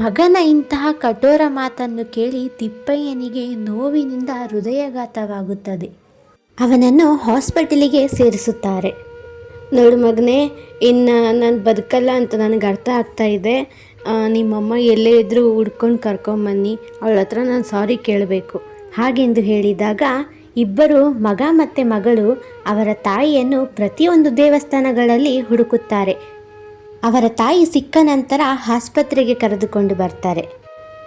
ಮಗನ ಇಂತಹ ಕಠೋರ ಮಾತನ್ನು ಕೇಳಿ ತಿಪ್ಪಯ್ಯನಿಗೆ ನೋವಿನಿಂದ ಹೃದಯಘಾತವಾಗುತ್ತದೆ. ಅವನನ್ನು ಹಾಸ್ಪಿಟಲಿಗೆ ಸೇರಿಸುತ್ತಾರೆ. ನೋಡು ಮಗನೇ, ಇನ್ನು ನಾನು ಬದುಕಲ್ಲ ಅಂತ ನನಗೆ ಅರ್ಥ ಆಗ್ತಾ ಇದೆ. ನಿಮ್ಮಮ್ಮ ಎಲ್ಲೇ ಇದ್ದರೂ ಹುಡ್ಕೊಂಡು ಕರ್ಕೊಂಬನ್ನಿ. ಅವಳ ಹತ್ರ ನಾನು ಸಾರಿ ಕೇಳಬೇಕು. ಹಾಗೆಂದು ಹೇಳಿದಾಗ ಇಬ್ಬರು ಮಗ ಮತ್ತು ಮಗಳು ಅವರ ತಾಯಿಯನ್ನು ಪ್ರತಿಯೊಂದು ದೇವಸ್ಥಾನಗಳಲ್ಲಿ ಹುಡುಕುತ್ತಾರೆ. ಅವರ ತಾಯಿ ಸಿಕ್ಕ ನಂತರ ಆಸ್ಪತ್ರೆಗೆ ಕರೆದುಕೊಂಡು ಬರ್ತಾರೆ.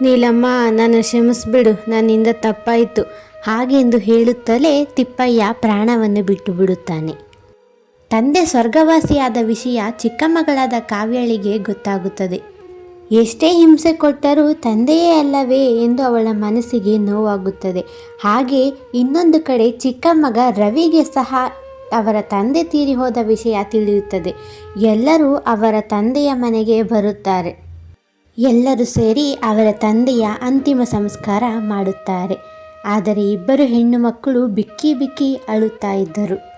ನೀಲಮ್ಮ ನಾನು ಕ್ಷಮಿಸ್ಬಿಡು, ನನ್ನಿಂದ ತಪ್ಪಾಯಿತು. ಹಾಗೆಂದು ಹೇಳುತ್ತಲೇ ತಿಪ್ಪಯ್ಯ ಪ್ರಾಣವನ್ನು ಬಿಟ್ಟು ಬಿಡುತ್ತಾನೆ. ತಂದೆ ಸ್ವರ್ಗವಾಸಿಯಾದ ವಿಷಯ ಚಿಕ್ಕ ಮಗಳಾದ ಕಾವ್ಯಳಿಗೆ ಗೊತ್ತಾಗುತ್ತದೆ. ಎಷ್ಟೇ ಹಿಂಸೆ ಕೊಟ್ಟರೂ ತಂದೆಯೇ ಅಲ್ಲವೇ ಎಂದು ಅವಳ ಮನಸ್ಸಿಗೆ ನೋವಾಗುತ್ತದೆ. ಹಾಗೆ ಇನ್ನೊಂದು ಕಡೆ ಚಿಕ್ಕ ಮಗ ರವಿಗೆ ಸಹ ಅವರ ತಂದೆ ತೀರಿ ಹೋದ ವಿಷಯ ತಿಳಿಯುತ್ತದೆ. ಎಲ್ಲರೂ ಅವರ ತಂದೆಯ ಮನೆಗೆ ಬರುತ್ತಾರೆ. ಎಲ್ಲರೂ ಸೇರಿ ಅವರ ತಂದೆಯ ಅಂತಿಮ ಸಂಸ್ಕಾರ ಮಾಡುತ್ತಾರೆ. ಆದರೆ ಇಬ್ಬರು ಹೆಣ್ಣು ಮಕ್ಕಳು ಬಿಕ್ಕಿ ಬಿಕ್ಕಿ ಅಳುತ್ತಾ ಇದ್ದರು.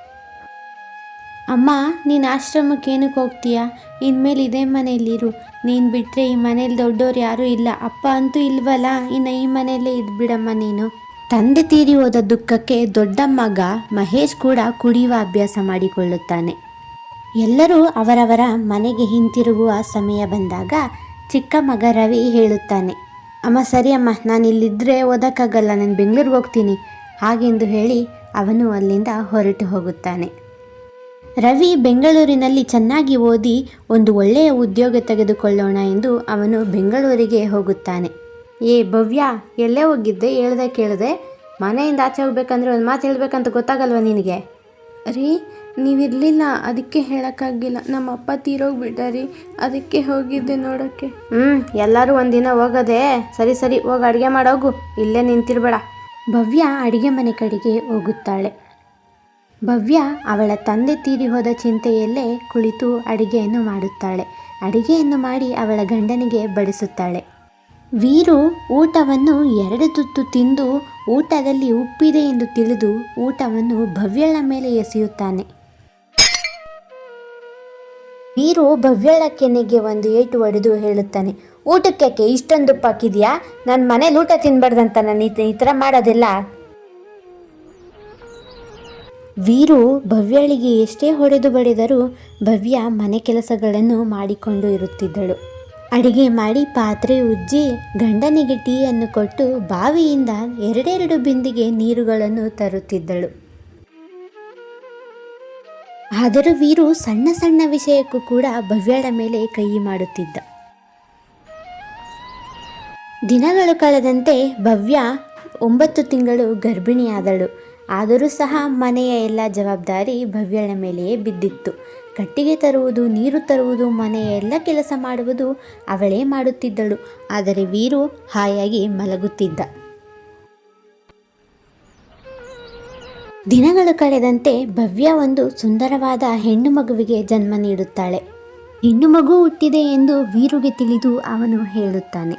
ಅಮ್ಮ, ನೀನು ಆಶ್ರಮಕ್ಕೆ ಏನಕ್ಕೆ ಹೋಗ್ತೀಯಾ? ಇನ್ಮೇಲೆ ಇದೇ ಮನೆಯಲ್ಲಿರು ನೀನು ಬಿಟ್ಟರೆ ಈ ಮನೇಲಿ ದೊಡ್ಡವ್ರು ಯಾರೂ ಇಲ್ಲ. ಅಪ್ಪ ಅಂತೂ ಇಲ್ವಲ್ಲ? ಇನ್ನು ಈ ಮನೆಯಲ್ಲೇ ಇದ್ಬಿಡಮ್ಮ ನೀನು. ತಂದೆ ತೀರಿ ಹೋದ ದುಃಖಕ್ಕೆ ದೊಡ್ಡ ಮಗ ಮಹೇಶ್ ಕೂಡ ಕುಡಿಯುವ ಅಭ್ಯಾಸ ಮಾಡಿಕೊಳ್ಳುತ್ತಾನೆ. ಎಲ್ಲರೂ ಅವರವರ ಮನೆಗೆ ಹಿಂತಿರುಗುವ ಸಮಯ ಬಂದಾಗ ಚಿಕ್ಕ ಮಗ ರವಿ ಹೇಳುತ್ತಾನೆ, ಅಮ್ಮ ಸರಿ ಅಮ್ಮ, ನಾನು ಇಲ್ಲಿದ್ದರೆ ಓದಕ್ಕಾಗಲ್ಲ, ನಾನು ಬೆಂಗಳೂರಿಗೆ ಹೋಗ್ತೀನಿ ಹಾಗೆಂದು ಹೇಳಿ ಅವನು ಅಲ್ಲಿಂದ ಹೊರಟು ಹೋಗುತ್ತಾನೆ. ರವಿ ಬೆಂಗಳೂರಿನಲ್ಲಿ ಚೆನ್ನಾಗಿ ಓದಿ ಒಂದು ಒಳ್ಳೆಯ ಉದ್ಯೋಗ ತೆಗೆದುಕೊಳ್ಳೋಣ ಎಂದು ಅವನು ಬೆಂಗಳೂರಿಗೆ ಹೋಗುತ್ತಾನೆ. ಏ ಭವ್ಯ ಎಲ್ಲೇ ಹೋಗಿದ್ದೆ? ಹೇಳ್ದೆ ಕೇಳಿದೆ. ಮನೆಯಿಂದ ಆಚೆ ಹೋಗ್ಬೇಕಂದ್ರೆ ಒಂದು ಮಾತು ಹೇಳಬೇಕಂತ ಗೊತ್ತಾಗಲ್ವ ನಿನಗೆ? ರೀ ನೀವಿರಲಿಲ್ಲ ಅದಕ್ಕೆ ಹೇಳೋಕ್ಕಾಗಿಲ್ಲ. ನಮ್ಮ ಅಪ್ಪ ತೀರೋಗ್ಬಿಟ್ಟಾರಿ ಅದಕ್ಕೆ ಹೋಗಿದ್ದೆ ನೋಡೋಕ್ಕೆ ಹ್ಞೂ ಎಲ್ಲರೂ ಒಂದಿನ ಹೋಗೋದೆ. ಸರಿ ಸರಿ ಹೋಗಿ ಅಡುಗೆ ಮಾಡೋಗು ಇಲ್ಲೇ ನಿಂತಿರ್ಬೇಡ. ಭವ್ಯ ಅಡುಗೆ ಮನೆ ಕಡೆಗೆ ಹೋಗುತ್ತಾಳೆ. ಭವ್ಯ ಅವಳ ತಂದೆ ತೀರಿ ಹೋದ ಚಿಂತೆಯಲ್ಲೇ ಕುಳಿತು ಅಡಿಗೆಯನ್ನು ಮಾಡುತ್ತಾಳೆ. ಅಡಿಗೆಯನ್ನು ಮಾಡಿ ಅವಳ ಗಂಡನಿಗೆ ಬಡಿಸುತ್ತಾಳೆ. ವೀರು ಊಟವನ್ನು ಎರಡು ತುತ್ತು ತಿಂದು ಊಟದಲ್ಲಿ ಉಪ್ಪಿದೆ ಎಂದು ತಿಳಿದು ಊಟವನ್ನು ಭವ್ಯಳ ಮೇಲೆ ಎಸೆಯುತ್ತಾನೆ. ವೀರು ಭವ್ಯಳ ಕೆನೆಗೆ ಒಂದು ಏಟು ಹೊಡೆದು ಹೇಳುತ್ತಾನೆ ಊಟಕ್ಕೆ ಇಷ್ಟೊಂದು ಪಾಕಿದೆಯಾ ನನ್ನ ಮನೇಲಿ ಊಟ ತಿನ್ಬಾರ್ದಂತ ನಾನು ಈ ಥರ ಮಾಡೋದಿಲ್ಲ? ವೀರು ಭವ್ಯಳಿಗೆ ಎಷ್ಟೇ ಹೊಡೆದು ಬಡಿದರೂ ಭವ್ಯ ಮನೆ ಕೆಲಸಗಳನ್ನು ಮಾಡಿಕೊಂಡು ಇರುತ್ತಿದ್ದಳು. ಅಡಿಗೆ ಮಾಡಿ ಪಾತ್ರೆ ಉಜ್ಜಿ ಗಂಡನಿಗೆ ಟೀಯನ್ನು ಕೊಟ್ಟು ಬಾವಿಯಿಂದ ಎರಡೆರಡು ಬಿಂದಿಗೆ ನೀರುಗಳನ್ನು ತರುತ್ತಿದ್ದಳು. ಆದರೂ ವೀರು ಸಣ್ಣ ಸಣ್ಣ ವಿಷಯಕ್ಕೂ ಕೂಡ ಭವ್ಯಳ ಮೇಲೆ ಕೈ ಮಾಡುತ್ತಿದ್ದ. ದಿನಗಳು ಕಳೆದಂತೆ ಭವ್ಯ ಒಂಬತ್ತು ತಿಂಗಳು ಗರ್ಭಿಣಿಯಾದಳು. ಆದರೂ ಸಹ ಮನೆಯ ಎಲ್ಲ ಜವಾಬ್ದಾರಿ ಭವ್ಯಳ ಮೇಲೆಯೇ ಬಿದ್ದಿತ್ತು. ಕಟ್ಟಿಗೆ ತರುವುದು, ನೀರು ತರುವುದು, ಮನೆಯ ಎಲ್ಲ ಕೆಲಸ ಮಾಡುವುದು ಅವಳೇ ಮಾಡುತ್ತಿದ್ದಳು. ಆದರೆ ವೀರು ಹಾಯಾಗಿ ಮಲಗುತ್ತಿದ್ದ. ದಿನಗಳು ಕಳೆದಂತೆ ಭವ್ಯ ಒಂದು ಸುಂದರವಾದ ಹೆಣ್ಣು ಮಗುವಿಗೆ ಜನ್ಮ ನೀಡುತ್ತಾಳೆ. ಹೆಣ್ಣು ಮಗು ಹುಟ್ಟಿದೆ ಎಂದು ವೀರುಗೆ ತಿಳಿದು ಅವನು ಹೇಳುತ್ತಾನೆ.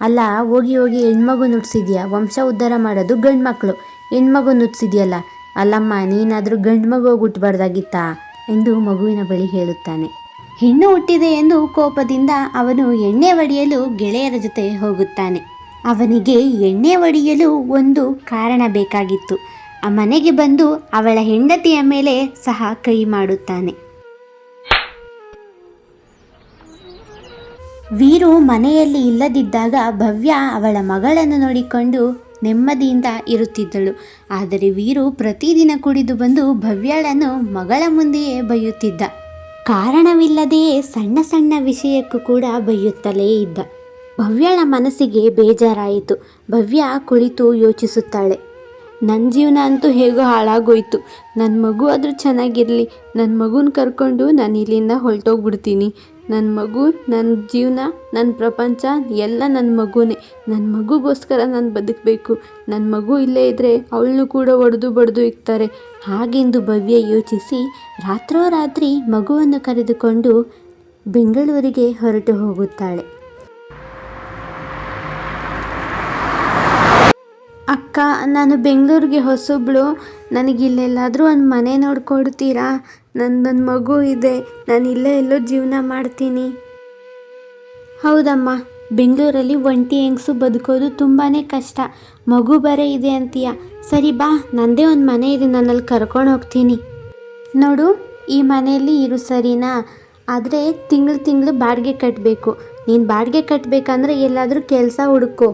ಅಲ್ಲ, ಹೋಗಿ ಹೋಗಿ ಹೆಣ್ಮಗು ನುಡ್ಸಿದ್ಯಾ? ವಂಶ ಉದ್ಧಾರ ಮಾಡೋದು ಗಂಡು ಮಕ್ಕಳು ಹೆಣ್ಮಗು ನುಚ್ಚಿದೆಯಲ್ಲ, ಅಲ್ಲಮ್ಮ, ನೀನಾದರೂ ಗಂಡು ಮಗು ಹುಟ್ಟಬಾರ್ದಾಗಿತ್ತಾ ಎಂದು ಮಗುವಿನ ಬಳಿ ಹೇಳುತ್ತಾನೆ. ಹೆಣ್ಣು ಹುಟ್ಟಿದೆ ಎಂದು ಕೋಪದಿಂದ ಅವನು ಎಣ್ಣೆ ಒಡೆಯಲು ಗೆಳೆಯರ ಜೊತೆ ಹೋಗುತ್ತಾನೆ. ಅವನಿಗೆ ಎಣ್ಣೆ ಒಡೆಯಲು ಒಂದು ಕಾರಣ ಬೇಕಾಗಿತ್ತು. ಆ ಮನೆಗೆ ಬಂದು ಅವಳ ಹೆಂಡತಿಯ ಮೇಲೆ ಸಹ ಕೈ ಮಾಡುತ್ತಾನೆ. ವೀರು ಮನೆಯಲ್ಲಿ ಇಲ್ಲದಿದ್ದಾಗ ಭವ್ಯ ಅವಳ ಮಗಳನ್ನು ನೋಡಿಕೊಂಡು ನೆಮ್ಮದಿಯಿಂದ ಇರುತ್ತಿದ್ದಳು. ಆದರೆ ವೀರು ಪ್ರತಿದಿನ ಕುಡಿದು ಬಂದು ಭವ್ಯಳನ್ನು ಮಗಳ ಮುಂದೆಯೇ ಬೈಯುತ್ತಿದ್ದ. ಕಾರಣವಿಲ್ಲದೆಯೇ ಸಣ್ಣ ಸಣ್ಣ ವಿಷಯಕ್ಕೂ ಕೂಡ ಬೈಯುತ್ತಲೇ ಇದ್ದ. ಭವ್ಯಳ ಮನಸ್ಸಿಗೆ ಬೇಜಾರಾಯಿತು. ಭವ್ಯ ಕುಳಿತು ಯೋಚಿಸುತ್ತಾಳೆ. ನನ್ನ ಜೀವನ ಅಂತೂ ಹೇಗೋ ಹಾಳಾಗೋಯ್ತು. ನನ್ನ ಮಗು ಆದರೂ ಚೆನ್ನಾಗಿರಲಿ. ನನ್ನ ಮಗುನ ಕರ್ಕೊಂಡು ನಾನು ಇಲ್ಲಿಂದ ಹೊರಟೋಗ್ಬಿಡ್ತೀನಿ. ನನ್ನ ಮಗು ನನ್ನ ಜೀವನ ನನ್ನ ಪ್ರಪಂಚ, ಎಲ್ಲ ನನ್ನ ಮಗುನೇ. ನನ್ನ ಮಗುಗೋಸ್ಕರ ನಾನು ಬದುಕಬೇಕು. ನನ್ನ ಮಗು ಇಲ್ಲೇ ಇದ್ದರೆ ಅವಳನ್ನು ಕೂಡ ಒಡೆದು ಬಡಿದು ಇಕ್ತಾರೆ. ಹಾಗೆಂದು ಭವ್ಯ ಯೋಚಿಸಿ ರಾತ್ರೋರಾತ್ರಿ ಮಗುವನ್ನು ಕರೆದುಕೊಂಡು ಬೆಂಗಳೂರಿಗೆ ಹೊರಟು ಹೋಗುತ್ತಾಳೆ. ಅಕ್ಕ, ನಾನು ಬೆಂಗಳೂರಿಗೆ ಹೊಸಬಳು. ನನಗೆ ಇಲ್ಲೆಲ್ಲಾದರೂ ಒಂದು ಮನೆ ನೋಡಿಕೊಡ್ತೀರಾ? ನನ್ನ ನನ್ನ ಮಗು ಇದೆ. ನಾನು ಇಲ್ಲೇ ಎಲ್ಲೋ ಜೀವನ ಮಾಡ್ತೀನಿ. ಹೌದಮ್ಮ, ಬೆಂಗಳೂರಲ್ಲಿ ಒಂಟಿ ಹೆಂಗಸು ಬದುಕೋದು ತುಂಬಾ ಕಷ್ಟ. ಮಗು ಬರೇ ಇದೆ ಅಂತೀಯ? ಸರಿ ಬಾ, ನಂದೇ ಒಂದು ಮನೆ ಇದೆ, ನನ್ನಲ್ಲಿ ಕರ್ಕೊಂಡು ಹೋಗ್ತೀನಿ. ನೋಡು, ಈ ಮನೆಯಲ್ಲಿ ಇರು ಸರಿನಾ? ಆದರೆ ತಿಂಗಳು ತಿಂಗಳು ಬಾಡಿಗೆ ಕಟ್ಟಬೇಕು ನೀನು ಬಾಡಿಗೆ ಕಟ್ಟಬೇಕಂದ್ರೆ ಎಲ್ಲಾದರೂ ಕೆಲಸ ಹುಡುಕೋ.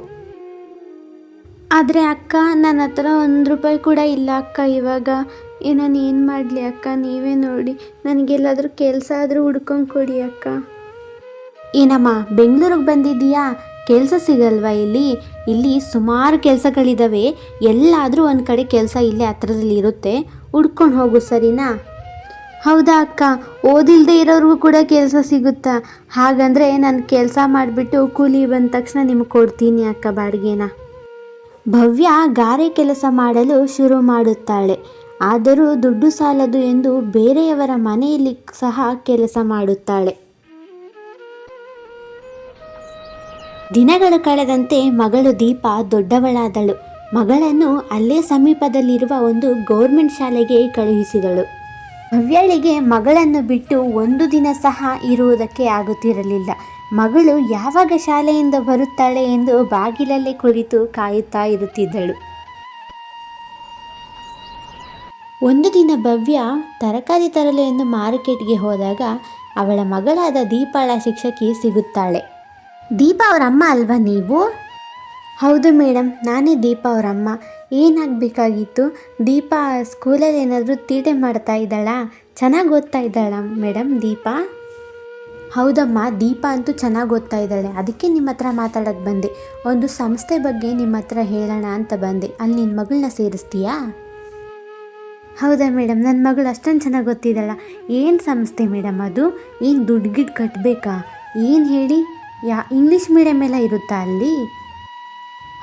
ಆದರೆ ಅಕ್ಕ ನನ್ನ ಹತ್ರ ಒಂದು ರೂಪಾಯಿ ಕೂಡ ಇಲ್ಲ ಅಕ್ಕ ಇವಾಗ. ಏ ನಾನು ಏನು ಮಾಡಲಿ ಅಕ್ಕ ನೀವೇ ನೋಡಿ. ನನಗೆಲ್ಲಾದರೂ ಕೆಲಸ ಆದರೂ ಹುಡ್ಕೊಂಡು ಕೊಡಿ ಅಕ್ಕ. ಏನಮ್ಮ ಬೆಂಗಳೂರಿಗೆ ಬಂದಿದ್ದೀಯಾ? ಕೆಲಸ ಸಿಗಲ್ವಾ ಇಲ್ಲಿ? ಇಲ್ಲಿ ಸುಮಾರು ಕೆಲಸಗಳಿದ್ದಾವೆ ಎಲ್ಲಾದರೂ ಒಂದು ಕಡೆ ಕೆಲಸ ಇಲ್ಲೇ ಹತ್ರದಲ್ಲಿ ಇರುತ್ತೆ. ಹುಡ್ಕೊಂಡು ಹೋಗು ಸರಿನಾ? ಹೌದಾ ಅಕ್ಕ ಓದಿಲ್ಲದೆ ಇರೋರಿಗೂ ಕೂಡ ಕೆಲಸ ಸಿಗುತ್ತಾ? ಹಾಗಂದರೆ ನಾನು ಕೆಲಸ ಮಾಡಿಬಿಟ್ಟು ಕೂಲಿ ಬಂದ ತಕ್ಷಣ ನಿಮಗೆ ಕೊಡ್ತೀನಿ ಅಕ್ಕ ಬಾಡಿಗೆನ. ಭವ್ಯ ಗಾರೆ ಕೆಲಸ ಮಾಡಲು ಶುರು ಮಾಡುತ್ತಾಳೆ. ಆದರೂ ದುಡ್ಡು ಸಾಲದು ಎಂದು ಬೇರೆಯವರ ಮನೆಯಲ್ಲಿ ಸಹ ಕೆಲಸ ಮಾಡುತ್ತಾಳೆ. ದಿನಗಳು ಕಳೆದಂತೆ ಮಗಳು ದೀಪ ದೊಡ್ಡವಳಾದಳು. ಮಗಳನ್ನು ಅಲ್ಲೇ ಸಮೀಪದಲ್ಲಿರುವ ಒಂದು ಗೌರ್ಮೆಂಟ್ ಶಾಲೆಗೆ ಕಳುಹಿಸಿದಳು. ಭವ್ಯಳಿಗೆ ಮಗಳನ್ನು ಬಿಟ್ಟು ಒಂದು ದಿನ ಸಹ ಇರುವುದಕ್ಕೆ ಆಗುತ್ತಿರಲಿಲ್ಲ. ಮಗಳು ಯಾವಾಗ ಶಾಲೆಯಿಂದ ಬರುತ್ತಾಳೆ ಎಂದು ಬಾಗಿಲಲ್ಲೇ ಕುಳಿತು ಕಾಯುತ್ತಾ ಇರುತ್ತಿದ್ದಳು. ಒಂದು ದಿನ ಭವ್ಯ ತರಕಾರಿ ತರಲು ಎಂದು ಮಾರ್ಕೆಟ್ಗೆ ಹೋದಾಗ ಅವಳ ಮಗಳಾದ ದೀಪಾಳ ಶಿಕ್ಷಕಿ ಸಿಗುತ್ತಾಳೆ. ದೀಪ ಅವರಮ್ಮ ಅಲ್ವಾ ನೀವು? ಹೌದು ಮೇಡಮ್ ನಾನೇ ದೀಪ ಅವರಮ್ಮ. ಏನಾಗಬೇಕಾಗಿತ್ತು? ದೀಪ ಸ್ಕೂಲಲ್ಲಿ ಏನಾದರೂ ತೀಟೆ ಮಾಡ್ತಾ ಇದ್ದಾಳಾ? ಚೆನ್ನಾಗಿ ಓದ್ತಾ ಇದ್ದಾಳ ಮೇಡಮ್ ದೀಪ? ಹೌದಮ್ಮ, ದೀಪ ಅಂತೂ ಚೆನ್ನಾಗಿ ಓದ್ತಾ ಇದ್ದಾಳೆ. ಅದಕ್ಕೆ ನಿಮ್ಮ ಹತ್ರ ಮಾತಾಡೋಕ್ಕೆ ಬಂದೆ. ಒಂದು ಸಂಸ್ಥೆ ಬಗ್ಗೆ ನಿಮ್ಮ ಹತ್ರ ಹೇಳೋಣ ಅಂತ ಬಂದೆ. ಅಲ್ಲಿ ನಿನ್ನ ಮಗಳನ್ನ ಸೇರಿಸ್ತೀಯಾ? ಹೌದಾ ಮೇಡಮ್ ನನ್ನ ಮಗಳು ಅಷ್ಟೊಂದು ಚೆನ್ನಾಗಿ ಗೊತ್ತಿದ್ದಾಳ ಏನು ಸಂಸ್ಥೆ ಮೇಡಮ್ ಅದು? ಏನು ದುಡ್ಡು ಗಿಡ್ ಕಟ್ಟಬೇಕಾ ಏನು ಹೇಳಿ? ಯಾ, ಇಂಗ್ಲೀಷ್ ಮೀಡಿಯಮ್ ಎಲ್ಲ ಇರುತ್ತಾ ಅಲ್ಲಿ?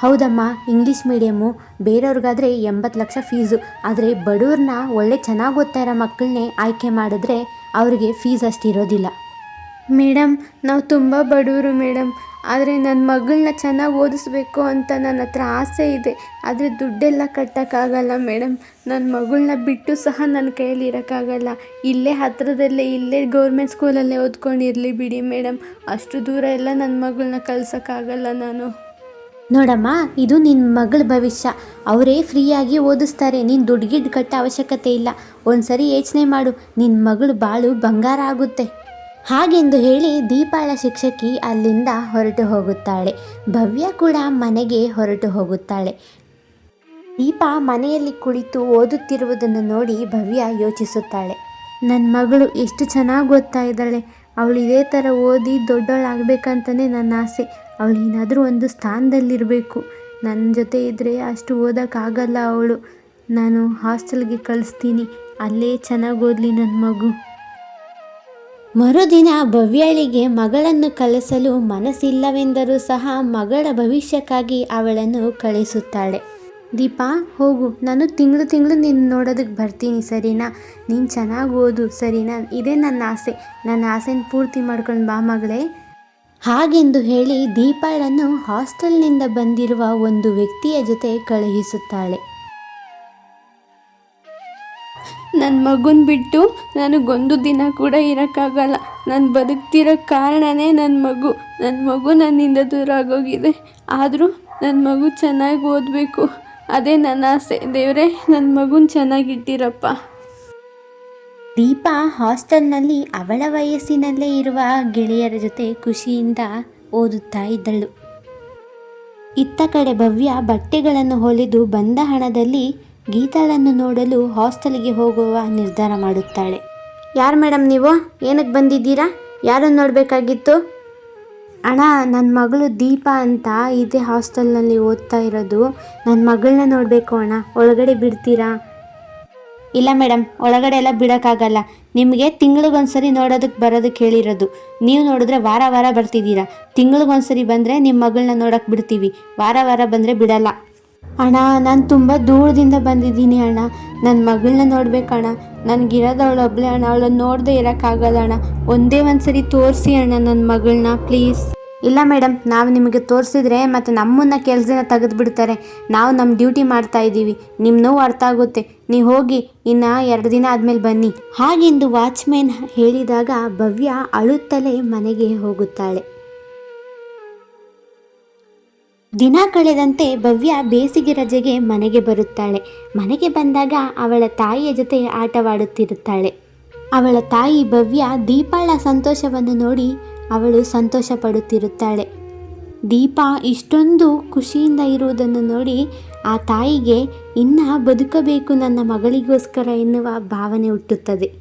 ಹೌದಮ್ಮ, ಇಂಗ್ಲೀಷ್ ಮೀಡಿಯಮ್ಮು ಬೇರೆಯವ್ರಿಗಾದರೆ ಎಂಬತ್ತು ಲಕ್ಷ ಫೀಸು. ಆದರೆ ಬಡವ್ರನ್ನ ಒಳ್ಳೆ ಚೆನ್ನಾಗಿ ಓದ್ತಾ ಇರೋ ಮಕ್ಕಳನ್ನೇ ಆಯ್ಕೆ ಮಾಡಿದ್ರೆ ಅವರಿಗೆ ಫೀಸ್ ಅಷ್ಟು ಇರೋದಿಲ್ಲ. ಮೇಡಮ್, ನಾವು ತುಂಬ ಬಡವರು ಮೇಡಮ್. ಆದರೆ ನನ್ನ ಮಗಳನ್ನ ಚೆನ್ನಾಗಿ ಓದಿಸ್ಬೇಕು ಅಂತ ನನ್ನ ಹತ್ರ ಆಸೆ ಇದೆ. ಆದರೆ ದುಡ್ಡೆಲ್ಲ ಕಟ್ಟೋಕ್ಕಾಗಲ್ಲ ಮೇಡಮ್. ನನ್ನ ಮಗಳನ್ನ ಬಿಟ್ಟು ಸಹ ನನ್ನ ಕೈಯಲ್ಲಿ ಇರೋಕ್ಕಾಗಲ್ಲ. ಇಲ್ಲೇ ಹತ್ತಿರದಲ್ಲೇ ಇಲ್ಲೇ ಗೌರ್ಮೆಂಟ್ ಸ್ಕೂಲಲ್ಲೇ ಓದ್ಕೊಂಡಿರಲಿ ಬಿಡಿ ಮೇಡಮ್. ಅಷ್ಟು ದೂರ ಎಲ್ಲ ನನ್ನ ಮಗಳನ್ನ ಕಳ್ಸೋಕ್ಕಾಗಲ್ಲ ನಾನು. ನೋಡಮ್ಮ, ಇದು ನಿನ್ನ ಮಗಳ ಭವಿಷ್ಯ. ಅವರೇ ಫ್ರೀಯಾಗಿ ಓದಿಸ್ತಾರೆ. ನೀನು ದುಡ್ಡು ಗಿಡ್ಡು ಕಟ್ಟೋ ಅವಶ್ಯಕತೆ ಇಲ್ಲ. ಒಂದು ಸರಿ ಯೋಚನೆ ಮಾಡು. ನಿನ್ನ ಮಗಳು ಬಾಳು ಬಂಗಾರ ಆಗುತ್ತೆ. ಹಾಗೆಂದು ಹೇಳಿ ದೀಪಾಳ ಶಿಕ್ಷಕಿ ಅಲ್ಲಿಂದ ಹೊರಟು ಹೋಗುತ್ತಾಳೆ. ಭವ್ಯ ಕೂಡ ಮನೆಗೆ ಹೊರಟು ಹೋಗುತ್ತಾಳೆ. ದೀಪ ಮನೆಯಲ್ಲಿ ಕುಳಿತು ಓದುತ್ತಿರುವುದನ್ನು ನೋಡಿ ಭವ್ಯ ಯೋಚಿಸುತ್ತಾಳೆ. ನನ್ನ ಮಗಳು ಎಷ್ಟು ಚೆನ್ನಾಗಿ ಓದ್ತಾ ಇದ್ದಾಳೆ. ಅವಳು ಇದೇ ಥರ ಓದಿ ದೊಡ್ಡವಳಾಗಬೇಕಂತಲೇ ನನ್ನ ಆಸೆ. ಅವಳು ಏನಾದರೂ ಒಂದು ಸ್ಥಾನದಲ್ಲಿರಬೇಕು. ನನ್ನ ಜೊತೆ ಇದ್ದರೆ ಅಷ್ಟು ಓದೋಕ್ಕಾಗಲ್ಲ ಅವಳು. ನಾನು ಹಾಸ್ಟೆಲ್ಗೆ ಕಳಿಸ್ತೀನಿ. ಅಲ್ಲೇ ಚೆನ್ನಾಗಿ ಓದಲಿ ನನ್ನ ಮಗು. ಮರುದಿನ ಭವ್ಯಳಿಗೆ ಮಗಳನ್ನು ಕಳಿಸಲು ಮನಸ್ಸಿಲ್ಲವೆಂದರೂ ಸಹ ಮಗಳ ಭವಿಷ್ಯಕ್ಕಾಗಿ ಅವಳನ್ನು ಕಳಿಸುತ್ತಾಳೆ. ದೀಪಾ, ಹೋಗು. ನಾನು ತಿಂಗಳು ತಿಂಗಳು ನಿನ್ನ ನೋಡೋದಕ್ಕೆ ಬರ್ತೀನಿ, ಸರಿನಾ? ನೀನು ಚೆನ್ನಾಗಿ ಓದು, ಸರಿನಾ? ಇದೇ ನನ್ನ ಆಸೆ. ನನ್ನ ಆಸೆನ ಪೂರ್ತಿ ಮಾಡ್ಕೊಂಡು ಬಾ ಮಗಳೇ. ಹಾಗೆಂದು ಹೇಳಿ ದೀಪಾಳನ್ನು ಹಾಸ್ಟೆಲ್ನಿಂದ ಬಂದಿರುವ ಒಂದು ವ್ಯಕ್ತಿಯ ಜೊತೆ ಕಳುಹಿಸುತ್ತಾಳೆ. ನನ್ನ ಮಗುನ ಬಿಟ್ಟು ನನಗೊಂದು ದಿನ ಕೂಡ ಇರೋಕ್ಕಾಗಲ್ಲ. ನಾನು ಬದುಕ್ತಿರೋ ಕಾರಣನೇ ನನ್ನ ಮಗು. ನನ್ನ ಮಗು ನನ್ನಿಂದ ದೂರ ಆಗೋಗಿದೆ. ಆದರೂ ನನ್ನ ಮಗು ಚೆನ್ನಾಗಿ ಓದಬೇಕು. ಅದೇ ನನ್ನ ಆಸೆ. ದೇವರೇ ನನ್ನ ಮಗುನ ಚೆನ್ನಾಗಿಟ್ಟಿರಪ್ಪ. ದೀಪಾ ಹಾಸ್ಟೆಲ್ನಲ್ಲಿ ಅವಳ ವಯಸ್ಸಿನಲ್ಲೇ ಇರುವ ಗೆಳೆಯರ ಜೊತೆ ಖುಷಿಯಿಂದ ಓದುತ್ತಾ ಇದ್ದಳು. ಇತ್ತ ಕಡೆ ಭವ್ಯ ಬಟ್ಟೆಗಳನ್ನು ಹೊಲಿದು ಬಂದ ಹಣದಲ್ಲಿ ಗೀತಾಳನ್ನು ನೋಡಲು ಹಾಸ್ಟೆಲ್ಗೆ ಹೋಗುವ ನಿರ್ಧಾರ ಮಾಡುತ್ತಾಳೆ. ಯಾರು ಮೇಡಮ್ ನೀವು? ಏನಕ್ಕೆ ಬಂದಿದ್ದೀರಾ? ಯಾರನ್ನು ನೋಡಬೇಕಾಗಿತ್ತು? ಅಣ್ಣ ನನ್ನ ಮಗಳು ದೀಪ ಅಂತ ಇದೇ ಹಾಸ್ಟೆಲ್ನಲ್ಲಿ ಓದ್ತಾ ಇರೋದು. ನನ್ನ ಮಗಳನ್ನ ನೋಡಬೇಕು ಅಣ್ಣ. ಒಳಗಡೆ ಬಿಡ್ತೀರಾ? ಇಲ್ಲ ಮೇಡಮ್ ಒಳಗಡೆ ಎಲ್ಲ ಬಿಡೋಕ್ಕಾಗಲ್ಲ. ನಿಮಗೆ ತಿಂಗಳಿಗೊಂದ್ಸರಿ ನೋಡೋದಕ್ಕೆ ಬರೋದಕ್ಕೆ ಹೇಳಿರೋದು. ನೀವು ನೋಡಿದ್ರೆ ವಾರ ವಾರ ಬರ್ತಿದ್ದೀರಾ. ತಿಂಗಳಿಗೊಂದ್ಸರಿ ಬಂದರೆ ನಿಮ್ಮ ಮಗಳನ್ನ ನೋಡೋಕ್ಕೆ ಬಿಡ್ತೀವಿ. ವಾರ ವಾರ ಬಂದರೆ ಬಿಡಲ್ಲ. ಅಣ್ಣ ನಾನು ತುಂಬ ದೂರದಿಂದ ಬಂದಿದ್ದೀನಿ ಅಣ್ಣ. ನನ್ನ ಮಗಳನ್ನ ನೋಡ್ಬೇಕಣ್ಣ. ನನಗಿರೋದವಳು ಒಬ್ಳೆ ಅಣ್ಣ. ಅವಳನ್ನ ನೋಡದೆ ಇರೋಕ್ಕಾಗಲ್ಲ ಅಣ್ಣ. ಒಂದೇ ಒಂದು ಸರಿ ತೋರಿಸಿ ಅಣ್ಣ ನನ್ನ ಮಗಳನ್ನ ಪ್ಲೀಸ್. ಇಲ್ಲ ಮೇಡಮ್ ನಾವು ನಿಮಗೆ ತೋರಿಸಿದ್ರೆ ಮತ್ತು ನಮ್ಮನ್ನು ಕೆಲಸನ ತೆಗೆದು ಬಿಡ್ತಾರೆ. ನಾವು ನಮ್ಮ ಡ್ಯೂಟಿ ಮಾಡ್ತಾ ಇದ್ದೀವಿ. ನಿಮ್ಮ ನೋವು ಅರ್ಥ ಆಗುತ್ತೆ. ನೀವು ಹೋಗಿ ಇನ್ನು ಎರಡು ದಿನ ಆದಮೇಲೆ ಬನ್ನಿ. ಹಾಗೆಂದು ವಾಚ್ಮ್ಯಾನ್ ಹೇಳಿದಾಗ ಭವ್ಯ ಅಳುತ್ತಲೇ ಮನೆಗೆ ಹೋಗುತ್ತಾಳೆ. ದಿನ ಕಳೆದಂತೆ ಭವ್ಯ ಬೇಸಿಗೆ ರಜೆಗೆ ಮನೆಗೆ ಬರುತ್ತಾಳೆ. ಮನೆಗೆ ಬಂದಾಗ ಅವಳ ತಾಯಿಯ ಜೊತೆ ಆಟವಾಡುತ್ತಿರುತ್ತಾಳೆ. ಅವಳ ತಾಯಿ ಭವ್ಯ ದೀಪಾಳ ಸಂತೋಷವನ್ನು ನೋಡಿ ಅವಳು ಸಂತೋಷ ಪಡುತ್ತಿರುತ್ತಾಳೆ ದೀಪ ಇಷ್ಟೊಂದು ಖುಷಿಯಿಂದ ಇರುವುದನ್ನು ನೋಡಿ ಆ ತಾಯಿಗೆ, ಇನ್ನ ಬದುಕಬೇಕು ನನ್ನ ಮಗಳಿಗೋಸ್ಕರ ಎನ್ನುವ ಭಾವನೆ ಹುಟ್ಟುತ್ತದೆ.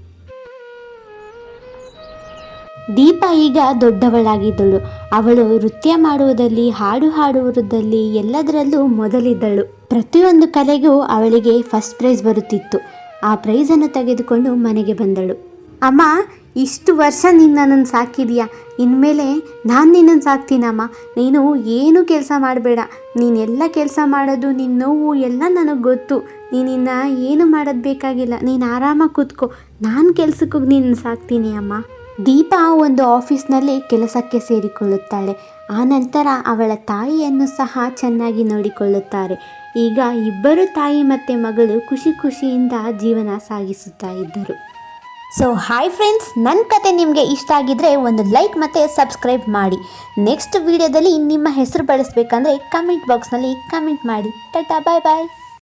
ದೀಪ ಈಗ ದೊಡ್ಡವಳಾಗಿದ್ದಳು. ಅವಳು ನೃತ್ಯ ಮಾಡುವುದಲ್ಲಿ, ಹಾಡು ಹಾಡುವುದರಲ್ಲಿ ಎಲ್ಲದರಲ್ಲೂ ಮೊದಲಿದ್ದಳು. ಪ್ರತಿಯೊಂದು ಕಲೆಗೂ ಅವಳಿಗೆ ಫಸ್ಟ್ ಪ್ರೈಸ್ ಬರುತ್ತಿತ್ತು. ಆ ಪ್ರೈಸನ್ನು ತೆಗೆದುಕೊಂಡು ಮನೆಗೆ ಬಂದಳು. ಅಮ್ಮ, ಇಷ್ಟು ವರ್ಷ ನೀನು ನನ್ನನ್ನು ಸಾಕಿದೀಯಾ? ಇನ್ಮೇಲೆ ನಾನು ನಿನ್ನನ್ನು ಸಾಕ್ತೀನಮ್ಮ ನೀನು ಏನು ಕೆಲಸ ಮಾಡಬೇಡ. ನೀನೆಲ್ಲ ಕೆಲಸ ಮಾಡೋದು ನಿನ್ನ ನೋವು ಎಲ್ಲ ನನಗೆ ಗೊತ್ತು. ನೀನಿನ್ನ ಏನು ಮಾಡೋದು ಬೇಕಾಗಿಲ್ಲ. ನೀನು ಆರಾಮಾಗಿ ಕೂತ್ಕೋ. ನಾನು ಕೆಲಸಕ್ಕೆ ನಿನ್ನ ಸಾಕ್ತೀನಿ ಅಮ್ಮ. ದೀಪಾ ಒಂದು ಆಫೀಸ್ನಲ್ಲಿ ಕೆಲಸಕ್ಕೆ ಸೇರಿಕೊಳ್ಳುತ್ತಾಳೆ. ಆನಂತರ ಅವಳ ತಾಯಿಯನ್ನು ಸಹ ಚೆನ್ನಾಗಿ ನೋಡಿಕೊಳ್ಳುತ್ತಾರೆ. ಈಗ ಇಬ್ಬರು ತಾಯಿ ಮತ್ತು ಮಗಳು ಖುಷಿ ಖುಷಿಯಿಂದ ಜೀವನ ಸಾಗಿಸುತ್ತಾ ಇದ್ದರು. ಸೊ ಹಾಯ್ ಫ್ರೆಂಡ್ಸ್ ನನ್ನ ಕತೆ ನಿಮಗೆ ಇಷ್ಟ ಆಗಿದ್ರೆ ಒಂದು ಲೈಕ್ ಮತ್ತು ಸಬ್ಸ್ಕ್ರೈಬ್ ಮಾಡಿ. ನೆಕ್ಸ್ಟ್ ವಿಡಿಯೋದಲ್ಲಿ ನಿಮ್ಮ ಹೆಸರು ಬಳಸಬೇಕಂದ್ರೆ ಕಮೆಂಟ್ ಬಾಕ್ಸ್ನಲ್ಲಿ ಕಮೆಂಟ್ ಮಾಡಿ. ಟಾಟಾ ಬಾಯ್ ಬಾಯ್